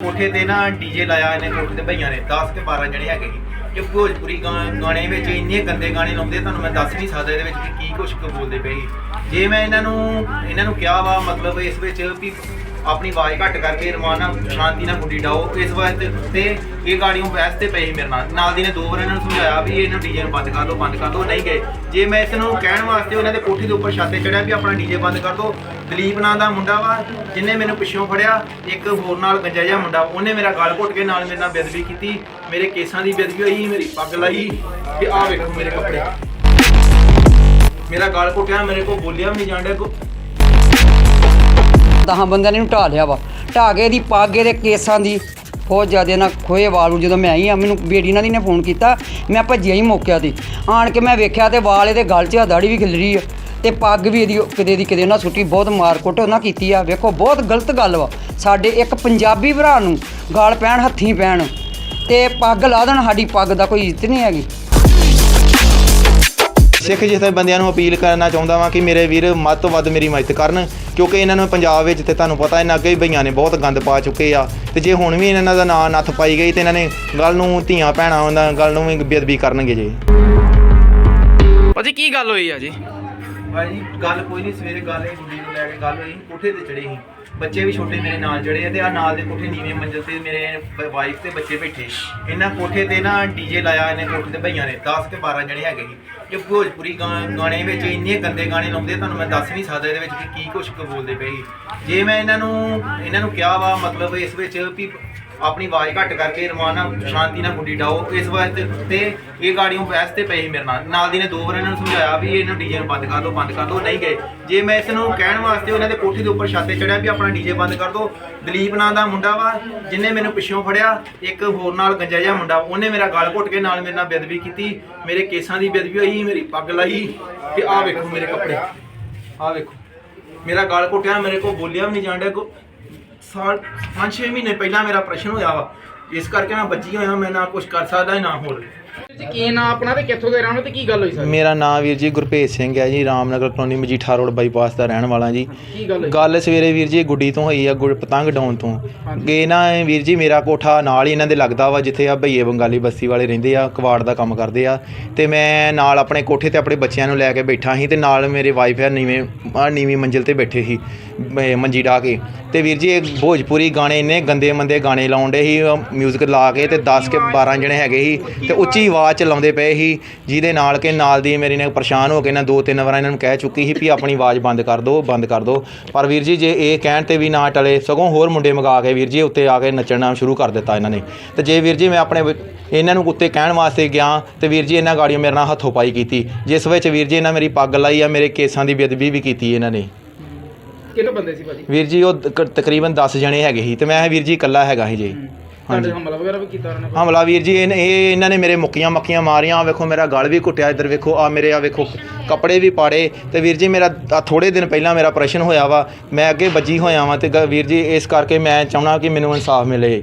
ਕੋਠੇ ਤੇ ਨਾ ਡੀਜੇ ਲਾਇਆ ਇਹਨੇ, ਕੋਠੇ ਤੇ ਭਈਆਂ ਨੇ 10 ਤੇ 12 ਜਣੇ ਹੈਗੇ ਸੀ ਕਿ ਭੋਜਪੁਰੀ ਗਾ- ਗਾਣੇ ਵਿੱਚ ਇੰਨੇ ਗੰਦੇ ਗਾਣੇ ਲਾਉਂਦੇ ਤੁਹਾਨੂੰ ਮੈਂ ਦੱਸ ਨਹੀਂ ਸਕਦਾ ਇਹਦੇ ਵਿੱਚ ਵੀ ਕੀ ਕੁਛ ਕੁ ਬੋਲਦੇ ਪਏ ਸੀ। ਜੇ ਮੈਂ ਇਹਨਾਂ ਨੂੰ ਇਹਨਾਂ ਨੂੰ ਕਿਹਾ ਵਾ, ਮਤਲਬ ਇਸ ਵਿੱਚ ਵੀ ਆਪਣੀ ਆਵਾਜ਼ ਘੱਟ ਕਰਕੇ ਰਮਾਨ ਨਾਲ ਸ਼ਾਂਤੀ ਨਾਲ ਗੁੱਡੀ ਡਾਓ। ਇਸ ਵਾਸਤੇ ਤੇ ਇਹ ਗਾੜੀਆਂ ਬਹਿਸ ਤੇ ਪਈ ਸੀ ਮੇਰੇ ਨਾਲ। ਨਾਲ ਦੀ ਨੇ ਦੋ ਵਾਰ ਇਹਨਾਂ ਨੂੰ ਸਮਝਾਇਆ ਵੀ ਇਹਨੂੰ ਡੀਜੇ ਨੂੰ ਬੰਦ ਕਰ ਦਿਓ, ਬੰਦ ਕਰ ਦਿਓ। ਨਹੀਂ ਗਏ। ਜੇ ਮੈਂ ਇਸ ਨੂੰ ਕਹਿਣ ਵਾਸਤੇ ਉਹਨਾਂ ਦੇ ਕੋਠੀ ਦੇ ਉੱਪਰ ਛੱਤ ਤੇ ਚੜਿਆ ਵੀ ਆਪਣਾ ਡੀਜੇ ਬੰਦ ਕਰ ਦਿਓ, ਦਲੀਪ ਨਾਂ ਦਾ ਮੁੰਡਾ ਵਾ ਜਿਹਨੇ ਮੈਨੂੰ ਪਿੱਛੋਂ ਫੜਿਆ, ਇੱਕ ਹੋਰ ਨਾਲ ਗੰਜਾ ਜਿਹਾ ਮੁੰਡਾ, ਉਹਨੇ ਮੇਰਾ ਗਲ ਘੁੱਟ ਕੇ ਨਾਲ ਮੇਰੇ ਨਾਲ ਬੇਦਬੀ ਕੀਤੀ, ਮੇਰੇ ਕੇਸਾਂ ਦੀ ਬੇਦਬੀ ਹੋਈ, ਮੇਰੀ ਪੱਗ ਲਾਈ ਕਿ ਆਹ ਵੇਖੋ ਮੇਰੇ ਕੱਪੜੇ। ਮੇਰਾ ਗਲ ਘੁੱਟਿਆ, ਮੇਰੇ ਕੋਲ ਬੋਲਿਆ ਵੀ ਨਹੀਂ ਜਾਂਦੇ ਕੋ ਦਹਾਂ ਬੰਦਿਆਂ ਨੇ ਇਹਨੂੰ ਢਾ ਲਿਆ ਵਾ। ਢਾ ਕੇ ਇਹਦੀ ਪੱਗ ਇਹਦੇ ਕੇਸਾਂ ਦੀ ਬਹੁਤ ਜ਼ਿਆਦਾ ਨਾ ਖੋਏ ਵਾਲ ਨੂੰ ਜਦੋਂ ਮੈਂ ਆਈ ਆ, ਮੈਨੂੰ ਬੇਟੀ ਨਾਲ ਦੀ ਨੇ ਫੋਨ ਕੀਤਾ, ਮੈਂ ਭੱਜਿਆ ਹੀ ਮੌਕਿਆ ਤੇ। ਆਣ ਕੇ ਮੈਂ ਵੇਖਿਆ ਤੇ ਵਾਲ ਇਹਦੇ ਗਲ 'ਚ ਆ ਦਾੜੀ ਵੀ ਖਿਲਰੀ ਆ ਤੇ ਪੱਗ ਵੀ ਇਹਦੀ ਕਿਤੇ ਦੀ ਕਿਤੇ ਉਹਨਾਂ ਸੁੱਟੀ, ਬਹੁਤ ਮਾਰ ਕੁੱਟ ਉਹਨਾਂ ਕੀਤੀ ਆ। ਵੇਖੋ, ਬਹੁਤ ਗਲਤ ਗੱਲ ਵਾ। ਸਾਡੇ ਇੱਕ ਪੰਜਾਬੀ ਭਰਾ ਨੂੰ ਗਾਲ ਪੈਣ, ਹੱਥੀਂ ਪੈਣ ਤੇ ਪੱਗ ਲਾ ਦੇਣ, ਸਾਡੀ ਪੱਗ ਦਾ ਕੋਈ ਇੱਜ਼ਤ ਨਹੀਂ ਹੈਗੀ। ਸਿੱਖ ਜਿਥੇ ਬੰਦਿਆਂ ਨੂੰ ਅਪੀਲ ਕਰਨਾ ਚਾਹੁੰਦਾ ਵਾਂ ਕਿ ਮੇਰੇ ਵੀਰ ਵੱਧ ਤੋਂ ਵੱਧ ਮੇਰੀ ਮਦਦ ਕਰਨ ਕਿਉਂਕਿ ਇਹਨਾਂ ਨੂੰ ਪੰਜਾਬ ਵਿੱਚ ਤੇ ਤੁਹਾਨੂੰ ਪਤਾ ਇਹਨਾਂ ਅੱਗੇ ਹੀ ਭਈਆਂ ਨੇ ਬਹੁਤ ਗੰਦ ਪਾ ਚੁੱਕੇ ਆ। ਤੇ ਜੇ ਹੁਣ ਵੀ ਇਹਨਾਂ ਦਾ ਨਾਂ ਨੱਥ ਪਾਈ ਗਈ ਤੇ ਇਹਨਾਂ ਨੇ ਗੱਲ ਨੂੰ ਧੀਆਂ ਭੈਣਾਂ ਉਹਨਾਂ ਗੱਲ ਨੂੰ ਵੀ ਬੇਅਦਬੀ ਕਰਨਗੇ ਜੀ। ਭਾਜੀ ਕੀ ਗੱਲ ਹੋਈ ਆ ਜੀ? ਭਾਈ ਗੱਲ ਕੋਈ ਨਹੀਂ ਸਵੇਰੇ ਗੱਲ ਇਹ ਗੁੱਡੀ ਨੂੰ ਲੈ ਕੇ ਗੱਲ ਹੋਈ, ਕੋਠੇ ਤੇ ਚੜੇ ਸੀ। ਬੱਚੇ ਵੀ ਛੋਟੇ ਮੇਰੇ ਨਾਲ ਚੜੇ ਆ ਤੇ ਆ ਨਾਲ ਦੇ ਕੋਠੇ ਨੀਵੇਂ ਮੰਜ਼ਲ ਤੇ ਮੇਰੇ ਵਾਈਫ ਤੇ ਬੱਚੇ ਬੈਠੇ। ਇਹਨਾਂ ਕੋਠੇ ਤੇ ਨਾ ਡੀਜੇ ਲਾਇਆ ਇਹਨੇ ਕੋਠੇ ਤੇ ਭਈਆਂ ਨੇ 10 ਕੇ 12 ਜਣੇ ਹੈਗੇ ਸੀ। ਕਿ ਭੋਜਪੁਰੀ ਗਾਣੇ ਵਿੱਚ ਇੰਨੇ ਗੰਦੇ ਗਾਣੇ ਲਾਉਂਦੇ ਤੁਹਾਨੂੰ ਮੈਂ ਦੱਸ ਨਹੀਂ ਸਕਦਾ ਇਹਦੇ ਵਿੱਚ ਕਿ ਕੀ ਕੁਛ ਬੋਲਦੇ ਪਏ ਜੇ ਮੈਂ ਇਹਨਾਂ ਨੂੰ ਇਹਨਾਂ ਨੂੰ ਕਿਹਾ ਵਾ, ਮਤਲਬ ਇਸ ਵਿੱਚ ਵੀ ਆਪਣੀ ਆਵਾਜ਼ ਘੱਟ ਕਰਕੇ ਰਮਾਨ ਸ਼ਾਂਤੀ ਨਾਲ ਗੁੱਡੀ ਡਾਓ। ਇਸ ਵਾਸਤੇ ਤੇ ਇਹ ਗਾੜੀਆਂ ਬਹਿਸ ਤੇ ਪਈ ਸੀ ਮੇਰੇ ਨਾਲ। ਨਾਲ ਦੀ ਨੇ ਦੋ ਵਾਰ ਇਹਨਾਂ ਨੂੰ ਸਮਝਾਇਆ ਵੀ ਇਹਨੂੰ ਡੀਜੇ ਨੂੰ ਬੰਦ ਕਰ ਦਿਓ ਬੰਦ ਕਰ ਦਿਓ ਨਹੀਂ ਗਏ। ਜੇ ਮੈਂ ਇਸ ਨੂੰ ਕਹਿਣ ਵਾਸਤੇ ਉਹਨਾਂ ਦੇ ਕੋਠੀ ਦੇ ਉੱਪਰ ਛੱਤ ਤੇ ਚੜਿਆ ਵੀ ਆਪਣਾ ਡੀਜੇ ਬੰਦ ਕਰ ਦਿਓ ਦਲੀਪ ਨਾਂ ਦਾ ਮੁੰਡਾ ਵਾ ਜਿਹਨੇ ਮੈਨੂੰ ਪਿੱਛੋਂ ਫੜਿਆ, ਇੱਕ ਹੋਰ ਨਾਲ ਗੰਜਾ ਜਿਹਾ ਮੁੰਡਾ, ਉਹਨੇ ਮੇਰਾ ਗਲ ਘੁੱਟ ਕੇ ਨਾਲ ਮੇਰੇ ਨਾਲ ਬੇਦਬੀ ਕੀਤੀ, ਮੇਰੇ ਕੇਸਾਂ ਦੀ ਬੇਦਬੀ ਹੋਈ, ਮੇਰੀ ਪੱਗ ਲਾਈ, ਤੇ ਆਹ ਵੇਖੋ ਮੇਰੇ ਕੱਪੜੇ। ਆਹ ਵੇਖੋ। ਮੇਰਾ ਗਲ ਘੁੱਟਿਆ, ਮੇਰੇ ਕੋਲ ਬੋਲਿਆ ਵੀ ਨਹੀਂ ਜਾਂਦੇ ਕੋ ਸਾਲ 5-6 ਮਹੀਨੇ ਪਹਿਲਾਂ ਮੇਰਾ ਪ੍ਰਸ਼ਨ ਹੋਇਆ ਵਾ। ਇਸ ਕਰਕੇ ਮੈਂ ਬੱਜੀ ਹੋਇਆ ਮੈਂ ਨਾ ਕੁਝ ਕਰ ਸਕਦਾ, ਨਾ ਹੋਰ। ਜੀ ਕੀ ਨਾਂ ਆਪਣਾ ਤੇ ਕਿੱਥੋਂ ਦੇ ਰਹਿਣ ਵਾਲੇ ਤੇ ਕੀ ਗੱਲ ਹੋਈ ਸਰ? ਮੇਰਾ ਨਾਮ ਵੀਰ ਜੀ ਗੁਰਭੇਜ ਸਿੰਘ ਹੈ ਜੀ Ramnagar colony Majitha road bypass ਦਾ ਰਹਿਣ ਵਾਲਾ ਜੀ। ਕੀ ਗੱਲ ਹੋਈ? ਗੱਲ ਸਵੇਰੇ ਵੀਰ ਜੀ ਗੁੱਡੀ ਤੋਂ ਹੋਈ ਆ ਗੁੜ ਪਤੰਗ ਡਾਉਣ ਤੋਂ। ਇਹ ਨਾ ਇਹ ਵੀਰ ਜੀ ਮੇਰਾ ਕੋਠਾ ਨਾਲ ਹੀ ਇਹਨਾਂ ਦੇ ਲੱਗਦਾ ਵਾ ਜਿੱਥੇ ਆ ਭਈਏ ਬੰਗਾਲੀ ਬਸਤੀ ਵਾਲੇ ਰਹਿੰਦੇ ਆ ਕਵਾੜ ਦਾ ਕੰਮ ਕਰਦੇ ਆ। ਤੇ ਮੈਂ ਨਾਲ ਆਪਣੇ ਕੋਠੇ ਤੇ ਆਪਣੇ ਬੱਚਿਆਂ ਨੂੰ ਲੈ ਕੇ ਬੈਠਾ ਸੀ ਤੇ ਨਾਲ ਮੇਰੇ ਵਾਈਫ ਆ ਨੀਵੇਂ ਆ ਨੀਵੀਂ ਮੰਜ਼ਿਲ ਤੇ ਬੈਠੇ ਸੀ ਮ- ਮੰਜੀ ਢਾ ਕੇ। ਤੇ ਵੀਰ ਜੀ ਇਹ ਭੋਜਪੁਰੀ ਗਾਣੇ ਇੰਨੇ ਗੰਦੇ ਮੰਦੇ ਗਾਣੇ ਲਾਉਂਦੇ ਸੀ ਮਿਊਜ਼ਿਕ ਲਾ ਕੇ ਤੇ 10 ਕੇ 12 ਜਣੇ ਹੈਗੇ ਸੀ ਤੇ ਉੱਚੀ ਆਵਾਜ਼ ਚ ਲਾਉਂਦੇ ਪਏ ਸੀ ਜਿਹਦੇ ਨਾਲ ਕਿ ਨਾਲ ਦੀ ਮੇਰੀ ਨੇ ਪਰੇਸ਼ਾਨ ਹੋ ਕੇ ਨਾ ਦੋ ਤਿੰਨ ਵਾਰ ਇਹਨਾਂ ਨੂੰ ਕਹਿ ਚੁੱਕੀ ਸੀ ਵੀ ਆਪਣੀ ਆਵਾਜ਼ ਬੰਦ ਕਰ ਦਿਓ ਬੰਦ ਕਰ ਦਿਓ ਪਰ ਵੀਰ ਜੀ ਜੇ ਇਹ ਕਹਿਣ ਤੇ ਵੀ ਨਾ ਟਲੇ ਸਗੋਂ ਹੋਰ ਮੁੰਡੇ ਮੰਗਾ ਕੇ ਵੀਰ ਜੀ ਉੱਤੇ ਆ ਕੇ ਨੱਚਣਾ ਸ਼ੁਰੂ ਕਰ ਦਿੱਤਾ ਇਹਨਾਂ ਨੇ। ਤੇ ਜੇ ਵੀਰ ਜੀ ਮੈਂ ਆਪਣੇ ਇਹਨਾਂ ਨੂੰ ਉੱਤੇ ਕਹਿਣ ਵਾਸਤੇ ਗਿਆ ਤੇ ਵੀਰ ਜੀ ਇਹਨਾਂ ਗਾੜੀਆਂ ਮੇਰੇ ਨਾਲ ਹੱਥੋਂ ਪਾਈ ਕੀਤੀ ਜਿਸ ਵਿੱਚ ਵੀਰ ਜੀ ਇਹਨਾਂ ਮੇਰੀ ਪੱਗ ਲਾਈ ਆ ਮੇਰੇ ਕੇਸਾਂ ਦੀ ਬੇਅਦਬੀ ਵੀ ਕੀਤੀ ਇਹਨਾਂ ਨੇ। ਕਿੰਨੇ ਬੰਦੇ ਸੀ ਭਾਜੀ? ਵੀਰ ਜੀ ਉਹ ਤਕ- ਤਕਰੀਬਨ 10 ਜਣੇ ਹੈਗੇ ਸੀ ਤੇ ਮੈਂ ਵੀਰ ਜੀ ਇਕੱਲਾ ਹੈਗਾ ਸੀ ਜੀ। ਤੁਹਾਡੇ ਹਮਲਾ ਵਗੈਰਾ ਵੀ ਕੀਤਾ ਉਹਨਾਂ ਨੇ ਹਮਲਾ ਵੀਰ ਜੀ ਇਹਨ- ਇਹ ਇਹਨਾਂ ਨੇ ਮੇਰੇ ਮੁੱਕੀਆਂ ਮੱਕੀਆਂ ਮਾਰੀਆਂ। ਆਹ ਵੇਖੋ ਮੇਰਾ ਗਲ ਵੀ ਘੁੱਟਿਆ ਇੱਧਰ ਵੇਖੋ ਆ ਮੇਰੇ ਆ ਵੇਖੋ ਕੱਪੜੇ ਵੀ ਪਾੜੇ। ਤੇ ਵੀਰ ਜੀ ਮੇਰਾ ਆਹ ਥੋੜੇ ਦਿਨ ਪਹਿਲਾਂ ਮੇਰਾ ਆਪਰੇਸ਼ਨ ਹੋਇਆ ਵਾ। ਮੈਂ ਅੱਗੇ ਵੱਜੀ ਹੋਇਆ ਵਾਂ ਤੇ ਗ- ਵੀਰ ਜੀ ਇਸ ਕਰਕੇ ਮੈਂ ਚਾਹਣਾ ਕਿ ਮੈਨੂੰ ਇਨਸਾਫ ਮਿਲੇ।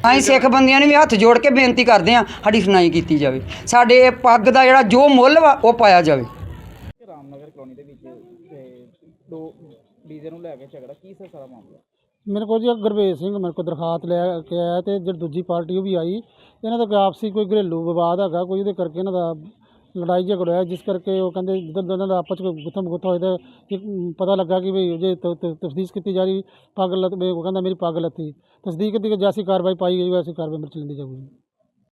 ਅਸੀਂ ਸਿੱਖ ਬੰਦਿਆਂ ਨੇ ਵੀ ਹੱਥ ਜੋੜ ਕੇ ਬੇਨਤੀ ਕਰਦੇ ਹਾਂ ਸਾਡੀ ਸੁਣਾਈ ਕੀਤੀ ਜਾਵੇ। ਸਾਡੇ ਇਹ ਪੱਗ ਦਾ ਜਿਹੜਾ ਜੋ ਮੁੱਲ ਵਾ ਉਹ ਪਾਇਆ ਜਾਵੇ। ਰਾਮਨਗਰ ਕਲੋਨੀ ਦੇ ਵਿੱਚ ਤੇ ਦੋ ਡੀਜ਼ੇ ਨੂੰ ਲੈ ਕੇ ਝਗੜਾ ਕੀ ਸਰ ਸਾਰਾ ਮਾਮਲਾ? ਮੇਰੇ ਕੋਲ ਜੀ ਗੁਰਵੇਜ ਸਿੰਘ ਮੇਰੇ ਕੋਲ ਦਰਖਾਸਤ ਲੈ ਕੇ ਆਇਆ ਤੇ ਜਿਹੜੀ ਦੂਜੀ ਪਾਰਟੀ ਉਹ ਵੀ ਆਈ। ਇਹਨਾਂ ਦਾ ਕੋਈ ਆਪਸੀ ਕੋਈ ਘਰੇਲੂ ਵਿਵਾਦ ਹੈਗਾ ਕੋਈ ਉਹਦੇ ਕਰਕੇ ਇਹਨਾਂ ਦਾ ਲੜਾਈ ਝਗੜਾ ਹੋਇਆ, ਜਿਸ ਕਰਕੇ ਉਹ ਕਹਿੰਦੇ ਜਦੋਂ ਇਹਨਾਂ ਦਾ ਆਪਸ ਵਿੱਚ ਗੁੱਥਮ ਗੁੱਥਾ ਹੋਇਆ ਤਾਂ ਕਿ ਪਤਾ ਲੱਗਾ ਕਿ ਵੀ ਜੇ ਤਫਤੀਸ਼ ਕੀਤੀ ਜਾ ਰਹੀ ਪੱਗ ਲੱਤ ਉਹ ਕਹਿੰਦਾ ਮੇਰੀ ਪਾਗਲ ਲੱਤੀ। ਤਸਦੀਕ ਕੀਤੀ ਕਿ ਜੈਸੀ ਕਾਰਵਾਈ ਪਾਈ ਗਈ ਵੈਸੀ ਕਾਰਵਾਈ ਮੇਰੇ ਚ ਲੈਂਦੀ ਜਾਊਗੀ।